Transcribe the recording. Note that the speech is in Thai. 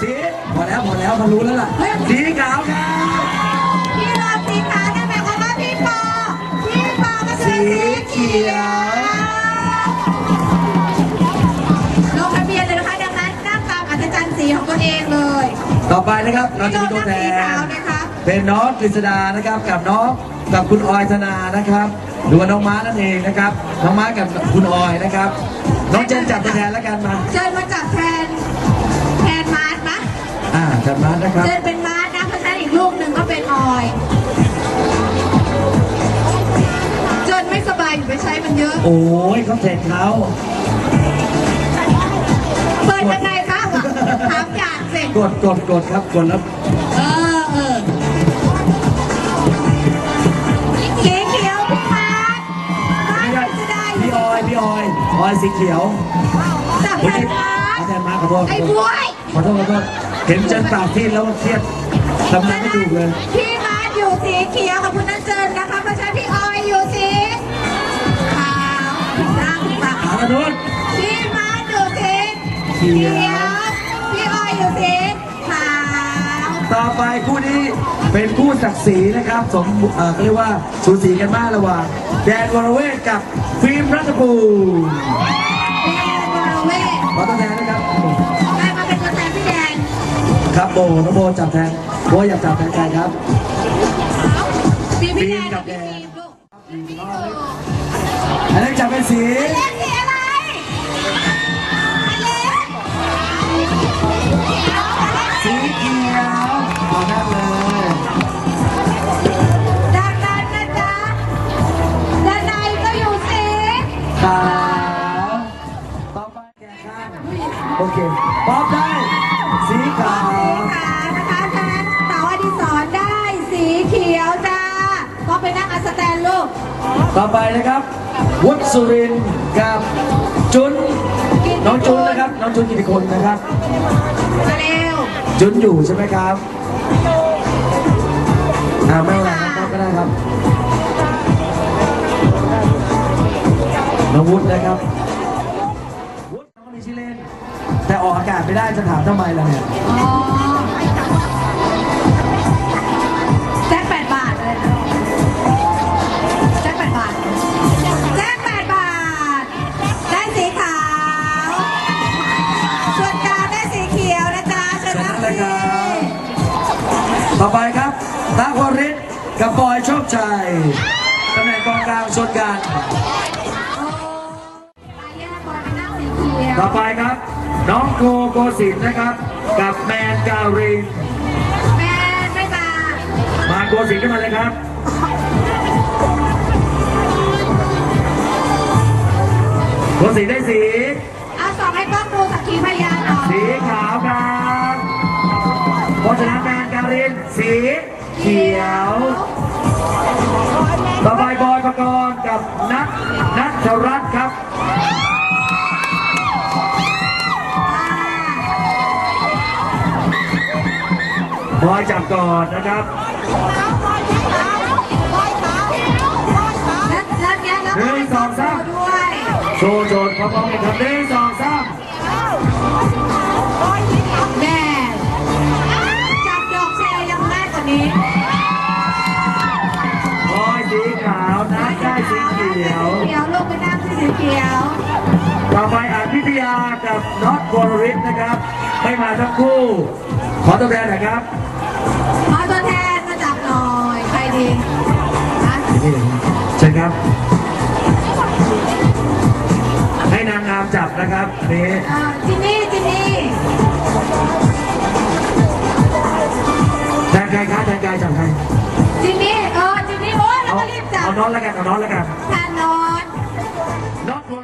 สีพอแล้วพอแล้วมันรู้แล้วล่ะ สีขาวครับพี่รอบสีขาวนั่นหมายความว่าพี่ปอพี่ปอก็คือสีเขียวลงทะเบียนเลยนะคะดังนั้นนั่งตามอัศจรรย์สีของตัวเองเลยต่อไปนะครับเราจะมีตัวแทสีนขาวนะคะเป็นน้องกฤษดานะครับกับน้องกับคุณออยธนานะครับหรือว่าน้องม้านั่นเองนะครับน้องม้ากับคุณออยนะครับ น้องเจนจับตัวแทนแล้วกันมาเชิญมาจับแทน อ่าจับม้านะครับเชิญเป็นมาร์ทนะเพราะฉะนั้นอีกลูกหนึ่งก็เป็นออยเจนไม่สบายอยู่ไปใช้มันเยอะ โอ้ยเขาแทงเขาเปิดยังไงคะถามอย่างสิกดกดกดครับกดแล้วเออเออสีเขียวพี่มาร์ทมาไม่ร์ทใช่จะได้พี่ออยพี่ออยออยสีเขียวจับแทนมาร์ทเอาแทนมาขอโทษไอ้บวย ขอโทษขอโทษ เห็นเจนปากที่แล้วเครียดทำงานไม่ถูกเลยพี่มาร์ทอยู่สีเขียวกับคุณนันเจินนะคะเพราะฉะนั้นพี่ออยอยู่สีขาวนั่งปากขากระโดดพี่มาร์ทอยู่สีเขียวพี่ออยอยู่สีขาวต่อไปคู่นี้เป็นคู่ศักดิ์ศรีนะครับ สมเอ่อเขาเรียกว่าสูสีกันมากระหว่างแดนวรเวทกับฟิล์มรัตภูมิแดนวรเวทขอตัวแทนนะครับ ครับโบน้องโบจับแทนโบอยากจับแทนใครครับมีพี่แดนฟิล์มกักับบพี่แดนฟิล์มลูกอันนี้จับเป็นสีเล่นสีอะไรเล่นสีเขียวเอาหน้าเลยด้านนั้นนะจ๊ะด้านในก็อยู่สีขาวต่อไปแกะข้างโอเคพร้อมได้ สีขาว ไปนั่งอัสแตนลูกต่อไปนะครับ วุฒิสุรินทร์กับจุนน้องจุนนะครับ น้องจุนกิติคนนะครับ มาเร็วจุนอยู่ใช่ไหมครับอ่าไม่เป็นไรครับก็ได้ครับ น้องวุฒินะครับวุฒิน้องก็มีชื่อเล่น แต่ออกอากาศไม่ได้จะถามทำไมล่ะเนี่ย อ๋อ ต่อไปครับตาวริศกับบอยโชคชัยตำแหน่งกองกลางชนกันโอ้ไปแยกบอลไปนั่งสีเขียวต่อไปครับ น้องโกโกสินทร์นะครับ กับแมนการินแม่ไม่มามาโกสินทร์ขึ้นมาเลยครับโกสินทร์ได้สีเอาสองให้กล้องดูสักขีพยา สีเขียวต่อไปบอยประกรณ์กับนัทนัทรัตน์ครับบอยจับก่อนนะครับและและแกแล้วหนึ่งสองสามด้วยโชว์โจทย์พร้อมๆกันครับหนึ่งสองสาม สีเขียว เขียวลูกไปนั่งที่สีเขียวต่อไปอาพิทยากับน็อตวรริศนะครับ ไม่มาทั้งคู่ ขอตัวแทนหน่อยครับมาตัวแทนมาจับหน่อยใครดีนะนี่เชิญครับ ให้นางงามจับนะครับอันนี้เอ่อจินนี่จินนี่แทนใครครับแทนใครจับใคร ก็รีบจับเอาน็อตแล้วกันเอาน็อตแล้วกันแทนนอนน็อตวร